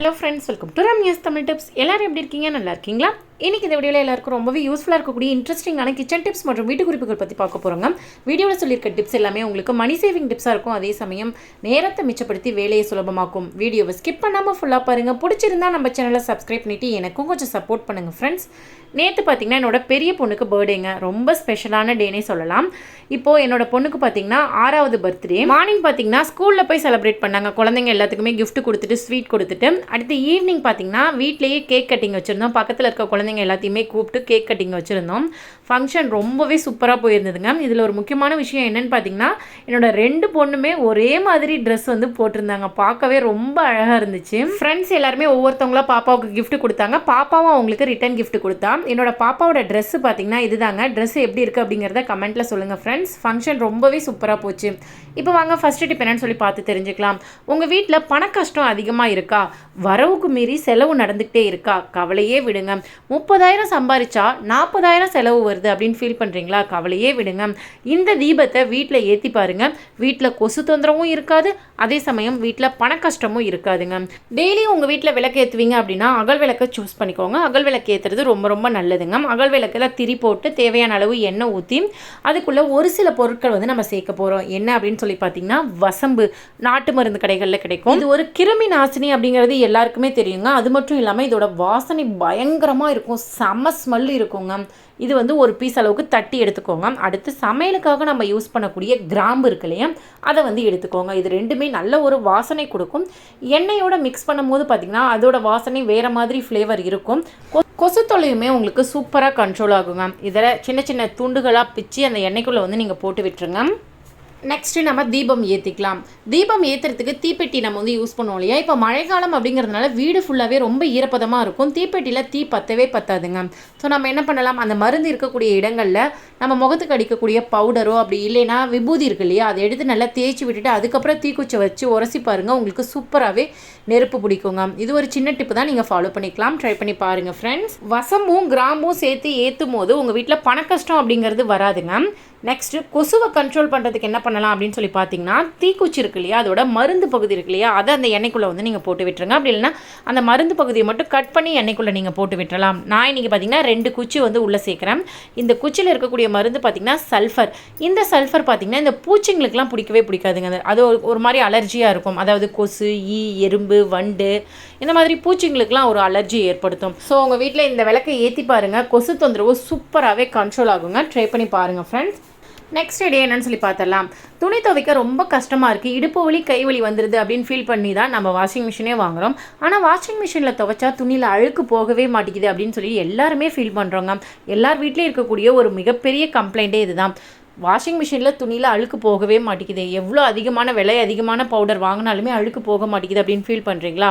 Hello friends welcome to Ramya's Tamil tips எல்லாரும் எப்படி இருக்கீங்க? நல்லா இருக்கீங்களா? இன்னைக்கு இந்த வீடியோவில் எல்லாருக்கும் ரொம்பவே யூஸ்ஃபுல்லாக இருக்கக்கூடிய இன்ட்ரெஸ்டிங்கான கிச்சன் டிப்ஸ் மற்றும் வீட்டு குறிப்புகள் பற்றி பார்க்க போகிறோங்க வீடியோவில் சொல்லியிருக்க டிப்ஸ் எல்லாமே உங்களுக்கு மணி சேவிங் டிப்ஸாக இருக்கும். அதே சமயம் நேரத்தை மிச்சப்படுத்தி வேலையை சுலபமாக்கும். வீடியோவை ஸ்கிப் பண்ணாமல் ஃபுல்லாக பாருங்கள் பிடிச்சிருந்தா நம்ம சேனலை சப்ஸ்கிரைப் பண்ணிவிட்டு எனக்கும் கொஞ்சம் சப்போர்ட் பண்ணுங்கள் ஃப்ரெண்ட்ஸ் நேற்று பார்த்திங்கன்னா என்னோட பெரிய பொண்ணுக்கு பர்த்டேங்க ரொம்ப ஸ்பெஷலான டேனே சொல்லலாம். இப்போது என்னோட பொண்ணுக்கு பார்த்தீங்கன்னா ஆறாவது பர்த்டே மார்னிங் பார்த்தீங்கன்னா ஸ்கூலில் போய் செலிப்ரேட் பண்ணாங்க. குழந்தைங்க எல்லாத்துக்குமே கிஃப்ட் கொடுத்துட்டு ஸ்வீட் கொடுத்துட்டு. அடுத்து ஈவினிங் பார்த்தீங்கன்னா வீட்லேயே கேக் கட்டிங் வச்சுருந்தோம். பக்கத்தில் இருக்க குழந்தைங்க எல்லாத்தையுமே கூப்பிட்டு கேக் கட்டிங் வச்சுருந்தோம். ஃபங்க்ஷன் ரொம்பவே சூப்பராக போயிருந்ததுங்க. இதில் ஒரு முக்கியமான விஷயம் என்னென்னு பார்த்தீங்கன்னா என்னோடய ரெண்டு பொண்ணுமே ஒரே மாதிரி ட்ரெஸ் வந்து போட்டிருந்தாங்க. பார்க்கவே ரொம்ப அழகாக இருந்துச்சு. ஃப்ரெண்ட்ஸ் எல்லாருமே ஒவ்வொருத்தவங்களா பாப்பாவுக்கு கிஃப்ட் கொடுத்தாங்க. பாப்பாவும் அவங்களுக்கு ரிட்டன் கிஃப்ட் கொடுத்தா. என்னோட பாப்பாவோட ட்ரெஸ் பார்த்தீங்கன்னா இதுதாங்க. ட்ரெஸ் எப்படி இருக்குது அப்படிங்கிறத கமெண்ட்டில் சொல்லுங்கள் ஃப்ரெண்ட்ஸ் ஃபங்க்ஷன் ரொம்பவே சூப்பராக போச்சு. இப்போ வாங்க ஃபஸ்ட்டு டிப் என்னன்னு சொல்லி பார்த்து தெரிஞ்சுக்கலாம். உங்கள் வீட்டில் பண கஷ்டம் அதிகமாக இருக்கா? வரவுக்கு மீறி செலவு நடந்துக்கிட்டே இருக்கா? கவலையே விடுங்க. முப்பதாயிரம் சம்பாரிச்சா நாற்பதாயிரம் செலவு வருது. அப்படின்னு ஃபீல் பண்ணுறீங்களா கவலையே விடுங்க. இந்த தீபத்தை வீட்டில் ஏற்றி பாருங்க. வீட்டில் கொசு தொந்தரவும் இருக்காது. அதே சமயம் வீட்டில் பண கஷ்டமும் இருக்காதுங்க. டெய்லி உங்கள் வீட்டில் விளக்கு ஏற்றுவீங்க அப்படின்னா அகல் விளக்கை சூஸ் பண்ணிக்கோங்க. அகல் விளக்கு ஏற்றுறது ரொம்ப ரொம்ப நல்லதுங்க. அகல் விளக்கில் திரி போட்டு தேவையான அளவு எண்ணெய் ஊற்றி அதுக்குள்ளே ஒரு சில பொருட்கள் வந்து நம்ம சேர்க்க போகிறோம் என்ன அப்படின்னு சொல்லி பார்த்தீங்கன்னா வசம்பு நாட்டு மருந்து கடைகளில் கிடைக்கும். இது ஒரு கிருமி நாசினி அப்படிங்கிறது எல்லாருக்குமே தெரியுங்க. அது மட்டும் இல்லாமல் இதோட வாசனை பயங்கரமாக இருக்கும். செம ஸ்மெல் இருக்குங்க. இது வந்து ஒரு பீஸ் அளவுக்கு தட்டி எடுத்துக்கோங்க. அடுத்து சமையலுக்காக நம்ம யூஸ் பண்ணக்கூடிய கிராம்பு இருக்கு இல்லையா? அதை வந்து எடுத்துக்கோங்க. இது ரெண்டுமே நல்ல ஒரு வாசனை கொடுக்கும். எண்ணெயோட மிக்ஸ் பண்ணும்போது பார்த்திங்கன்னா அதோட வாசனை வேறு மாதிரி ஃப்ளேவர் இருக்கும். கொ- கொசு தொலையுமே உங்களுக்கு சூப்பராக கண்ட்ரோல் ஆகுங்க. இதில் சின்ன சின்ன துண்டுகளாக பிச்சு அந்த எண்ணெய்க்குள்ளே வந்து நீங்கள் போட்டு விட்டுருங்க. நெக்ஸ்ட்டு நம்ம தீபம் ஏற்றிக்கலாம் தீபம் ஏற்றுறதுக்கு தீப்பெட்டி நம்ம வந்து யூஸ் பண்ணுவோம் இல்லையா? இப்போ மழைக்காலம் அப்படிங்கிறதுனால வீடு ஃபுல்லாகவே ரொம்ப ஈரப்பதமாக இருக்கும். தீப்பெட்டியில் தீ பத்தவே பத்தாதுங்க. ஸோ நம்ம என்ன பண்ணலாம்? அந்த மருந்து இருக்கக்கூடிய இடங்களில் நம்ம முகத்துக்கு அடிக்கக்கூடிய பவுடரோ அப்படி இல்லைன்னா விபூதி இருக்கு இல்லையா? அதை எடுத்து நல்லா தேய்ச்சி விட்டுட்டு அதுக்கப்புறம் தீக்குச்சை வச்சு உரசி பாருங்கள் உங்களுக்கு சூப்பராகவே நெருப்பு பிடிக்குங்க. இது ஒரு சின்ன டிப்பு தான். நீங்கள் ஃபாலோ பண்ணிக்கலாம். ட்ரை பண்ணி பாருங்கள் ஃப்ரெண்ட்ஸ் வசமும் கிராமும் சேர்த்து ஏற்றும் போது உங்கள் வீட்டில் பண கஷ்டம் அப்படிங்கிறது வராதுங்க. நெக்ஸ்ட்டு கொசுவை கண்ட்ரோல் பண்ணுறதுக்கு என்ன பண்ணலாம் அப்படின்னு சொல்லி பார்த்தீங்கன்னா தீக்குச்சி இருக்கு இல்லையா? அதோட மருந்து பகுதி இருக்கு இல்லையா? அதை அந்த எண்ணெய்க்குள்ளே வந்து நீங்கள் போட்டு விட்டுருங்க. அப்படி இல்லைன்னா அந்த மருந்து பகுதியை மட்டும் கட் பண்ணி எண்ணெய்க்குள்ளே நீங்கள் போட்டு விட்டுறலாம். நான் இன்றைக்கி பார்த்தீங்கன்னா ரெண்டு குச்சி வந்து உள்ளே சேர்க்குறேன். இந்த குச்சியில் இருக்கக்கூடிய மருந்து பார்த்தீங்கன்னா சல்ஃபர் இந்த சல்ஃபர் பார்த்தீங்கன்னா இந்த பூச்சிங்களுக்கெல்லாம் பிடிக்கவே பிடிக்காதுங்க. அது- ஒரு- ஒரு மாதிரி அலர்ஜியாக இருக்கும். அதாவது கொசு ஈ எறும்பு வண்டு இந்த மாதிரி பூச்சிங்களுக்கெல்லாம் ஒரு அலர்ஜி ஏற்படுத்தும். ஸோ உங்கள் வீட்டில் இந்த விளக்கை ஏற்றி பாருங்கள் கொசு தொந்தரவு சூப்பராகவே கண்ட்ரோல் ஆகுங்க. ட்ரை பண்ணி பாருங்கள் ஃப்ரெண்ட்ஸ் நெக்ஸ்ட் டே என்னன்னு சொல்லி பார்த்துடலாம். துணி துவைக்க ரொம்ப கஷ்டமாக இருக்குது இடுப்பு வலி கை வலி வந்துடுது அப்படின்னு ஃபீல் பண்ணி தான் நம்ம வாஷிங் மிஷினே வாங்குகிறோம் ஆனால் வாஷிங் மிஷினில் துவைச்சா துணியில் அழுக்கு போகவே மாட்டேங்குது அப்படின்னு சொல்லி எல்லாருமே ஃபீல் பண்ணுறோங்க எல்லார் வீட்லேயும் இருக்கக்கூடிய ஒரு மிகப்பெரிய கம்ப்ளைண்ட்டே இதுதான். வாஷிங் மிஷினில் துணியில் அழுக்கு போகவே மாட்டேங்குது. எவ்வளோ அதிகமான விலை அதிகமான பவுடர் வாங்கினாலுமே அழுக்கு போக மாட்டேங்குது அப்படின்னு ஃபீல் பண்ணுறீங்களா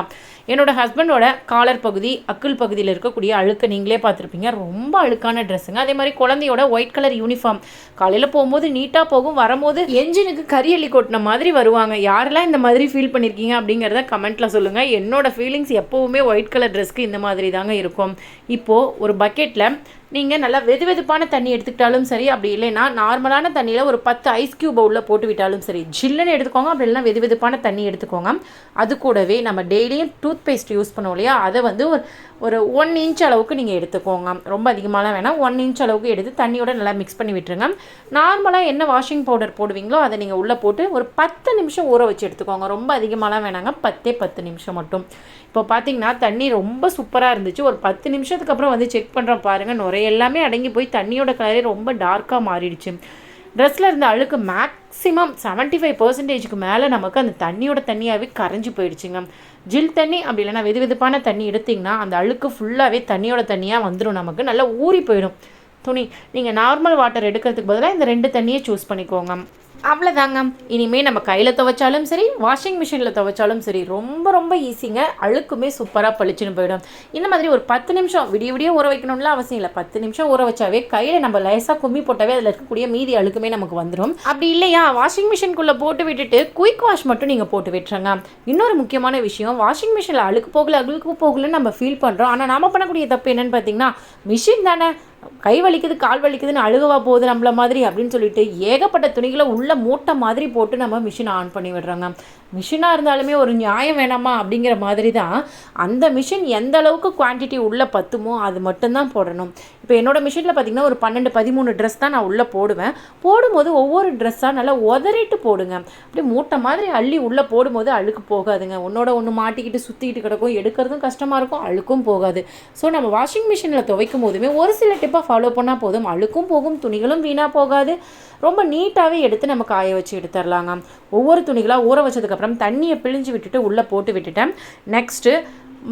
என்னோட ஹஸ்பண்டோட காலர் பகுதி அக்குள் பகுதியில் இருக்கக்கூடிய அழுக்கை நீங்களே பார்த்துருப்பீங்க. ரொம்ப அழுக்கான ட்ரெஸ்ஸுங்க அதே மாதிரி குழந்தையோட ஒயிட் கலர் யூனிஃபார்ம் காலையில் போகும்போது நீட்டாக போகும். வரும்போது என்ஜினுக்கு கரியலி கொட்டின மாதிரி வருவாங்க. யாரெல்லாம் இந்த மாதிரி ஃபீல் பண்ணியிருக்கீங்க அப்படிங்கிறத கமெண்ட்டில் சொல்லுங்கள் என்னோட ஃபீலிங்ஸ் எப்போவுமே ஒயிட் கலர் ட்ரெஸ்க்கு இந்த மாதிரி தாங்க இருக்கும். இப்போது ஒரு பக்கெட்டில் நீங்கள் நல்லா வெது வெதுப்பான தண்ணி எடுத்துக்கிட்டாலும் சரி அப்படி இல்லைன்னா நார்மலான தண்ணியில் ஒரு பத்து ஐஸ் கியூப் பவுலில் போட்டு விட்டாலும் சரி ஜில்லுன்னு எடுத்துக்கோங்க அப்படி இல்லைன்னா வெது வெதுப்பான தண்ணி எடுத்துக்கோங்க. அது கூடவே நம்ம டெய்லியும் டூத் பேஸ்ட் யூஸ் பண்ணுவோம் இல்லையா? அதை வந்து ஒரு ஒரு ஒன் இன்ச் அளவுக்கு நீங்கள் எடுத்துக்கோங்க. ரொம்ப அதிகமாகலாம் வேணாம். ஒன் இன்ச் அளவுக்கு எடுத்து தண்ணியோட நல்லா மிக்ஸ் பண்ணி விட்டுருங்க. நார்மலாக என்ன வாஷிங் பவுடர் போடுவீங்களோ அதை நீங்கள் உள்ளே போட்டு ஒரு பத்து நிமிஷம் ஊற வச்சு எடுத்துக்கோங்க. ரொம்ப அதிகமாகலாம் வேணாங்க. பத்தே பத்து நிமிஷம் மட்டும். இப்போ பார்த்தீங்கன்னா தண்ணி ரொம்ப சூப்பராக இருந்துச்சு. ஒரு பத்து நிமிஷத்துக்கு அப்புறம் வந்து செக் பண்ணுறோம் பாருங்கள் நுரை எல்லாமே அடங்கி போய் தண்ணியோட கலரே ரொம்ப டார்க்காக மாறிடுச்சு. ட்ரெஸ்ஸில் இருந்த அழுக்கு மேக்ஸிமம் செவன்ட்டி ஃபைவ் பர்சன்டேஜுக்கு மேலே நமக்கு அந்த தண்ணியோட தண்ணியாகவே கரைஞ்சி போயிடுச்சுங்க. ஜில் தண்ணி அப்படி இல்லைன்னா வெது வெதுப்பான தண்ணி எடுத்திங்கன்னா அந்த அழுக்கு ஃபுல்லாகவே தண்ணியோட தண்ணியாக வந்துடும் நமக்கு. நல்லா ஊறி போயிடும். துணி. நீங்கள் நார்மல் வாட்டர் எடுக்கிறதுக்கு பதிலாக இந்த ரெண்டு தண்ணியை சூஸ் பண்ணிக்கோங்க. அவ்வளோதாங்க இனிமேல் நம்ம கையில் துவைச்சாலும் சரி வாஷிங் மிஷினில் துவைச்சாலும் சரி ரொம்ப ரொம்ப ஈஸிங்க அழுக்குமே சூப்பராக பளிச்சுன்னு போயிடும். இந்த மாதிரி ஒரு பத்து நிமிஷம் விடிய விடிய ஊற வைக்கணும்லாம் அவசியம் இல்லை. பத்து நிமிஷம் ஊற வச்சாவே கையில் நம்ம லேசாக கும்மி போட்டாவே அதில் இருக்கக்கூடிய மீதி அழுக்குமே நமக்கு வந்துடும் அப்படி இல்லையா? வாஷிங் மிஷின்குள்ளே போட்டு விட்டுட்டு குயிக் வாஷ் மட்டும் நீங்கள் போட்டு விட்டுருங்க. இன்னொரு முக்கியமான விஷயம் வாஷிங் மிஷினில் அழுக்கு போகல அழுக்கு போகலன்னு நம்ம ஃபீல் பண்ணுறோம் ஆனால் நாம் பண்ணக்கூடிய தப்பு என்னன்னு பார்த்தீங்கன்னா மிஷின் தானே. கை வலிக்குது கால் வலிக்குதுன்னு அழுகவா போகுது நம்மள மாதிரி அப்படின்னு சொல்லிட்டு ஏகப்பட்ட துணிகளை உள்ள மூட்டை மாதிரி போட்டு நம்ம மிஷினை ஆன் பண்ணி விடுறாங்க. மிஷினாக இருந்தாலுமே ஒரு நியாயம் வேணாமா அப்படிங்கிற மாதிரி தான் அந்த மிஷின் எந்த அளவுக்கு குவான்டிட்டி உள்ளே பத்துமோ அது மட்டும்தான் போடணும். இப்போ என்னோடய மிஷினில் பார்த்திங்கன்னா ஒரு பன்னெண்டு பதிமூணு ட்ரெஸ் தான் நான் உள்ளே போடுவேன். போடும்போது ஒவ்வொரு ட்ரெஸ்ஸாக நல்லா உதறிட்டு போடுங்க. அப்படி மூட்டை மாதிரி அள்ளி உள்ளே போடும்போது அழுக்கு போகாதுங்க. உன்னோட ஒன்று மாட்டிக்கிட்டு சுற்றிக்கிட்டு கிடக்கும் எடுக்கிறதும் கஷ்டமாக இருக்கும் அழுக்கும் போகாது. ஸோ நம்ம வாஷிங் மிஷினில் துவைக்கும் போதுமே ஒரு சில கண்டிப்பாக ஃபாலோ பண்ணால் போதும். அழுக்கும் போகும் துணிகளும் வீணாக போகாது. ரொம்ப நீட்டாகவே எடுத்து நம்ம காய வச்சு எடுத்துடலாங்க ஒவ்வொரு துணிகளாக ஊற வச்சதுக்கப்புறம் தண்ணியை பிழிஞ்சு விட்டுட்டு உள்ளே போட்டு விட்டுட்டேன். நெக்ஸ்ட்டு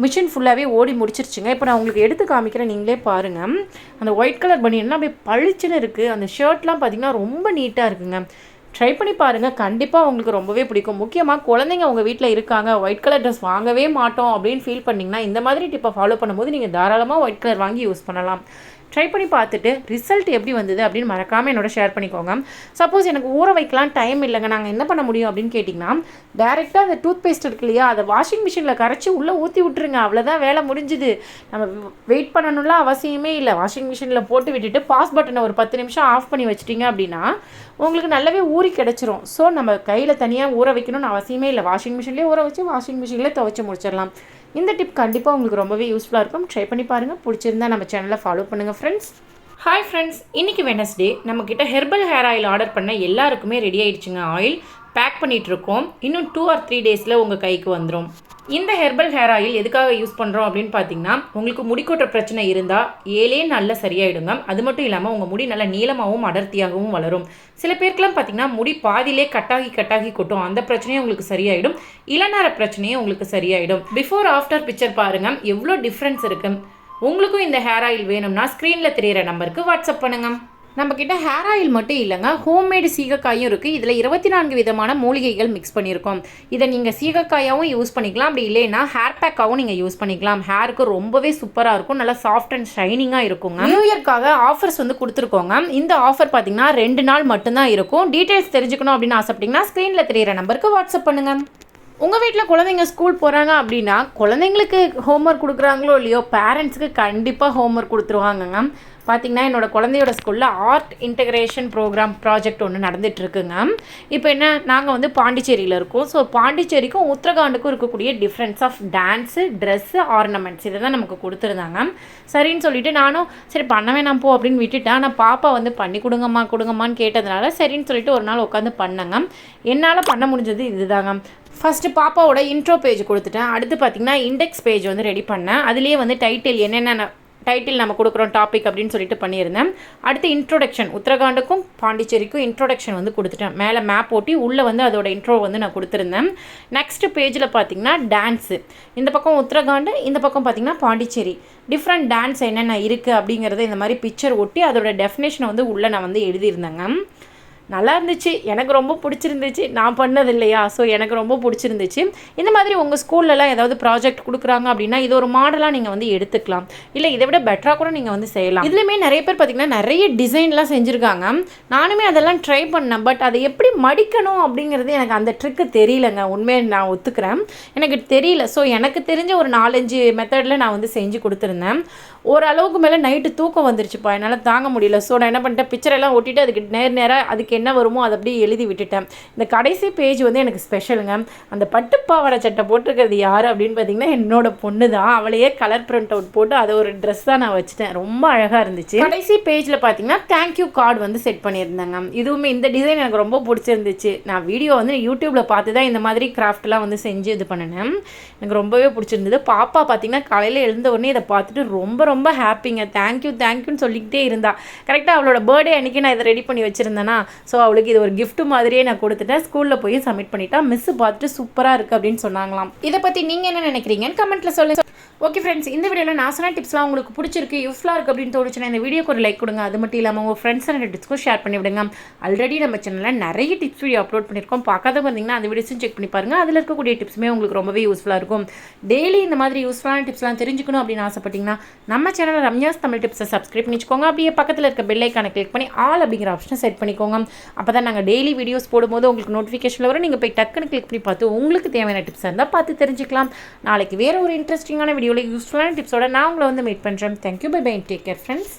மிஷின் ஃபுல்லாகவே ஓடி முடிச்சிருச்சுங்க. இப்போ நான் உங்களுக்கு எடுத்து காமிக்கிறேன். நீங்களே பாருங்கள் அந்த ஒயிட் கலர் பனியன்னா அப்படியே பளிச்சுன்னு இருக்குது அந்த ஷர்ட்லாம் பார்த்திங்கன்னா ரொம்ப நீட்டாக இருக்குங்க. ட்ரை பண்ணி பாருங்கள் கண்டிப்பாக உங்களுக்கு ரொம்பவே பிடிக்கும். முக்கியமாக குழந்தைங்க உங்கள் வீட்டில் இருக்காங்க. ஒயிட் கலர் ட்ரெஸ் வாங்கவே மாட்டோம் அப்படின்னு ஃபீல் பண்ணிங்கன்னா இந்த மாதிரி டிப்பை ஃபாலோ பண்ணும்போது நீங்கள் தாராளமாக ஒயிட் கலர் வாங்கி யூஸ் பண்ணலாம். ட்ரை பண்ணி பார்த்துட்டு ரிசல்ட் எப்படி வந்தது அப்படின்னு மறக்காமல் என்னோட ஷேர் பண்ணிக்கோங்க. சப்போஸ் எனக்கு ஊற வைக்கலாம் டைம் இல்லைங்க. நாங்கள் என்ன பண்ண முடியும் அப்படின்னு கேட்டிங்கன்னா டேரெக்டாக அந்த டூத் பேஸ்ட் இருக்கு இல்லையா அதை வாஷிங் மிஷினில் கரைச்சி உள்ளே ஊற்றி விட்டுருங்க. அவ்வளோதான் வேலை முடிஞ்சுது. நம்ம வெயிட் பண்ணணும்லாம் அவசியமே இல்லை. வாஷிங் மிஷினில் போட்டு விட்டுட்டு பாஸ் பட்டனை ஒரு பத்து நிமிஷம் ஆஃப் பண்ணி வச்சிட்டிங்க அப்படின்னா உங்களுக்கு நல்லாவே ஊறி கிடச்சிரும். ஸோ நம்ம கையில் தனியாக ஊற வைக்கணும்னு அவசியமே இல்லை. வாஷிங் மிஷின்லேயே ஊற வச்சு வாஷிங் மிஷின்லேயே துவைச்சி முடிச்சிடலாம். இந்த டிப் கண்டிப்பாக உங்களுக்கு ரொம்பவே யூஸ்ஃபுல்லாக இருக்கும். ட்ரை பண்ணி பாருங்கள் பிடிச்சிருந்தா நம்ம சேனலை ஃபாலோ பண்ணுங்கள் ஃப்ரெண்ட்ஸ் ஹாய் ஃப்ரெண்ட்ஸ் இன்றைக்கி வெனஸ்டே நம்மக்கிட்ட ஹெர்பல் ஹேர் ஆயில் ஆர்டர் பண்ண எல்லாருக்குமே ரெடி ஆயிடுச்சுங்க. ஆயில் பேக் பண்ணிகிட்ருக்கோம் இன்னும் டூ ஆர் த்ரீ டேஸில் உங்கள் கைக்கு வந்துடும் இந்த ஹெர்பல் ஹேர் ஆயில் எதுக்காக யூஸ் பண்ணுறோம் அப்படின்னு பார்த்தீங்கன்னா உங்களுக்கு முடி கொட்டுற பிரச்சனை இருந்தால் ஏழே நாளில் சரியாயிடுங்க. அது மட்டும் இல்லாமல் உங்கள் முடி நல்லா நீளமாகவும் அடர்த்தியாகவும் வளரும். சில பேருக்குலாம் பார்த்தீங்கன்னா முடி பாதியிலே கட்டாகி கட்டாகி கொட்டும். அந்த பிரச்சனையும் உங்களுக்கு சரியாயிடும். இளநர பிரச்சனையும் உங்களுக்கு சரியாயிடும். பிஃபோர் ஆஃப்டர் பிக்சர் பாருங்கள் எவ்வளோ டிஃப்ரென்ஸ் இருக்குது உங்களுக்கும் இந்த ஹேர் ஆயில் வேணும்னா ஸ்க்ரீனில் தெரியிற நம்பருக்கு வாட்ஸ்அப் பண்ணுங்கள் நம்மக்கிட்ட ஹேர் ஆயில் மட்டும் இல்லைங்க ஹோம்மேடு சீகக்காயும் இருக்குது இதில் இருபத்தி நான்கு விதமான மூலிகைகள் மிக்ஸ் பண்ணியிருக்கோம். இதை நீங்கள் சீகக்காயாகவும் யூஸ் பண்ணிக்கலாம். அப்படி இல்லைன்னா ஹேர் பேக்காகவும் நீங்கள் யூஸ் பண்ணிக்கலாம். ஹேருக்கு ரொம்பவே சூப்பராக இருக்கும். நல்லா சாஃப்ட் அண்ட் ஷைனிங்காக இருக்குங்க நியூ இயர்க்காக ஆஃபர்ஸ் வந்து கொடுத்துருக்கோங்க இந்த ஆஃபர் பார்த்தீங்கன்னா ரெண்டு நாள் மட்டும்தான் இருக்கும். டீட்டெயில்ஸ் தெரிஞ்சுக்கணும் அப்படின்னு ஆசைப்பட்டீங்கன்னா ஸ்க்ரீனில் தெரியிற நம்பருக்கு வாட்ஸ்அப் பண்ணுங்கள் உங்கள் வீட்டில் குழந்தைங்க ஸ்கூல் போகிறாங்க அப்படின்னா குழந்தைங்களுக்கு ஹோம்ஒர்க் கொடுக்குறாங்களோ இல்லையோ பேரண்ட்ஸுக்கு கண்டிப்பாக ஹோம்ஒர்க் கொடுத்துருவாங்கங்க பார்த்திங்கன்னா என்னோடய குழந்தையோட ஸ்கூலில் ஆர்ட் இன்டகிரேஷன் ப்ரோக்ராம் ப்ராஜெக்ட் ஒன்று நடந்துகிட்ருக்குங்க இப்போ என்ன நாங்கள் வந்து பாண்டிச்சேரியில் இருக்கோம். ஸோ பாண்டிச்சேரிக்கும் உத்தரகாண்டுக்கும் இருக்கக்கூடிய difference of dance dress ornaments இதை தான் நமக்கு கொடுத்துருந்தாங்க சரின்னு சொல்லிட்டு நானும் சரி பண்ண வேணாம் போ அப்படின்னு விட்டுட்டேன். ஆனால் பாப்பா வந்து பண்ணி கொடுங்கம்மா கொடுங்கம்மான்னு கேட்டதுனால சரின்னு சொல்லிட்டு ஒரு நாள் உட்காந்து பண்ணேங்க என்னால் பண்ண முடிஞ்சது இதுதாங்க ஃபஸ்ட்டு பாப்பாவோட இன்ட்ரோ பேஜ் கொடுத்துட்டேன். அடுத்து பார்த்திங்கன்னா இண்டெக்ஸ் பேஜ் வந்து ரெடி பண்ணேன். அதுலேயே வந்து டைட்டில் என்னென்ன டைட்டில் நம்ம கொடுக்குறோம் டாபிக் அப்படின்னு சொல்லிட்டு பண்ணியிருந்தேன். அடுத்து இன்ட்ரோடக்ஷன் உத்தரகாண்டுக்கும் பாண்டிச்சேரிக்கும் இன்ட்ரோடக்ஷன் வந்து கொடுத்துட்டேன். மேலே மேப் ஓட்டி உள்ளே வந்து அதோட இன்ட்ரோ வந்து நான் கொடுத்துருந்தேன். நெக்ஸ்ட் பேஜில் பார்த்தீங்கன்னா டான்ஸு இந்த பக்கம் உத்தரகாண்டு இந்த பக்கம் பார்த்தீங்கன்னா பாண்டிச்சேரி. டிஃப்ரெண்ட் டான்ஸ் என்னென்ன இருக்குது அப்படிங்கிறத இந்த மாதிரி பிக்சர் ஒட்டி அதோட டெஃபினேஷனை வந்து உள்ளே நான் வந்து எழுதியிருந்தேங்க. நல்லா இருந்துச்சு எனக்கு ரொம்ப பிடிச்சிருந்துச்சு. நான் பண்ணது இல்லையா ஸோ எனக்கு ரொம்ப பிடிச்சிருந்துச்சு. இந்த மாதிரி உங்கள் ஸ்கூல்லலாம் ஏதாவது ப்ராஜெக்ட் கொடுக்குறாங்க அப்படின்னா இது ஒரு மாடலாக நீங்கள் வந்து எடுத்துக்கலாம். இல்லை இதை விட பெட்டராக கூட நீங்கள் வந்து செய்யலாம். இதுலேயுமே நிறைய பேர் பார்த்திங்கன்னா நிறைய டிசைன்லாம் செஞ்சுருக்காங்க. நானுமே அதெல்லாம் ட்ரை பண்ணேன். பட் அதை எப்படி மடிக்கணும் அப்படிங்கிறது எனக்கு அந்த ட்ரிக்கு தெரியலங்க. உண்மையை நான் ஒத்துக்கிறேன். எனக்கு தெரியல. ஸோ எனக்கு தெரிஞ்ச ஒரு நாலஞ்சு மெத்தடில் நான் வந்து செஞ்சு கொடுத்துருந்தேன். ஓரளவுக்கு மேலே நைட்டு தூக்கம் வந்துருச்சுப்பா. என்னால் தாங்க முடியல. ஸோ நான் என்ன பண்ணிட்டேன்? பிக்சரெல்லாம் ஒட்டிட்டு அதுக்கு நேர் நேராக அதுக்கு என்ன வருமோ அதை அப்படியே எழுதி விட்டுட்டேன். இந்த கடைசி பேஜ் வந்து எனக்கு ஸ்பெஷலுங்க அந்த பட்டுப்பாவடை சட்டை போட்டிருக்கிறது யார் அப்படின்னு பார்த்தீங்கன்னா என்னோட பொண்ணு தான் அவளையே கலர் பிரிண்ட் அவுட் போட்டு அதை ஒரு ட்ரெஸ் தான் நான் வச்சுட்டேன். ரொம்ப அழகாக இருந்துச்சு. கடைசி பேஜில் பார்த்தீங்கன்னா தேங்க்யூ கார்டு வந்து செட் பண்ணியிருந்தேங்க. இதுவுமே இந்த டிசைன் எனக்கு ரொம்ப பிடிச்சிருந்துச்சு. நான் வீடியோ வந்து யூடியூப்பில் பார்த்து தான் இந்த மாதிரி கிராஃப்ட்லாம் வந்து செஞ்சு இது பண்ணினேன். எனக்கு ரொம்பவே பிடிச்சிருந்தது. பாப்பா பார்த்தீங்கன்னா காலையில் எழுந்த உடனே இதை பார்த்துட்டு ரொம்ப ரொம்ப ஹாப்பிங்க தேங்க்யூ தேங்க்யூன்னு சொல்லிக்கிட்டே இருந்தா. கரெக்டாக அவளோட பர்த்டே அன்றைக்கி நான் இதை ரெடி பண்ணி வச்சுருந்தேன்னா ஸோ அவளுக்கு இது ஒரு கிஃப்ட் மாதிரியே நான் கொடுத்துட்டேன். ஸ்கூலில் போய் சப்மிட் பண்ணிட்டா மிஸ் பார்த்துட்டு சூப்பராக இருக்குது அப்படின்னு சொன்னாங்களாம். இதை பற்றி நீங்கள் என்ன நினைக்கிறீங்கன்னு கமெண்ட்டில் சொல்லுங்கள் ஓகே ஃப்ரெண்ட்ஸ் இந்த வீடியோவில் நான் சொன்ன டிப்ஸ்லாம் உங்களுக்கு பிடிச்சிருக்கு யூஸ்ஃபுல்லாக இருக்குது அப்படின்னு தோணுச்சுன்னா இந்த வீடியோக்கு ஒரு லைக் கொடுங்க. அது மட்டும் இல்லாமல் உங்கள் ஃப்ரெண்ட்ஸ் அண்ட் டிப்ஸ்க்கும் ஷேர் பண்ணி விடுங்க. ஆல்ரெடி நம்ம சேனலில் நிறைய டிப்ஸ் வீடியோ அப்லோட் பண்ணியிருக்கோம். பார்க்காத வந்தீங்கன்னா அந்த வீடியோஸும் செக் பண்ணி பாருங்கள் அதில் இருக்கக்கூடிய டிப்ஸுமே உங்களுக்கு ரொம்பவே யூஸ்ஃபுல்லாக இருக்கும். டெய்லி இந்த மாதிரி யூஸ்ஃபுல்லான டிப்ஸ்லாம் தெரிஞ்சுக்கணும் அப்படின்னு ஆசைப்பட்டிங்கன்னா நம்ம சேனல் ரம்யாஸ் தமிழ் டிப்ஸை சப்ஸ்கிரைப் பண்ணிக்கோங்க அப்படியே பக்கத்தில் இருக்க பெல்லைக்கான கிளிக் பண்ணி ஆல் அப்படிங்கிற ஆப்ஷனை செட் பண்ணிக்கோங்க. அப்போ தான் நாங்கள் டெய்லி வீடியோஸ் போடும்போது உங்களுக்கு நோட்டிஃபிகேஷனில் வரும். நீங்கள் போய் டக்குன்னு கிளிக் பண்ணி பார்த்து உங்களுக்கு தேவையான டிப்ஸ் இருந்தால் பார்த்து தெரிஞ்சுக்கலாம். நாளைக்கு வேறு ஒரு இன்ட்ரெஸ்டிங்கான வீடியோ வீடியோவில் யூஸ்ஃபுல்லான டிப்ஸோட நான் உங்களை வந்து மீட் பண்ணுறேன் thank you bye bye take care friends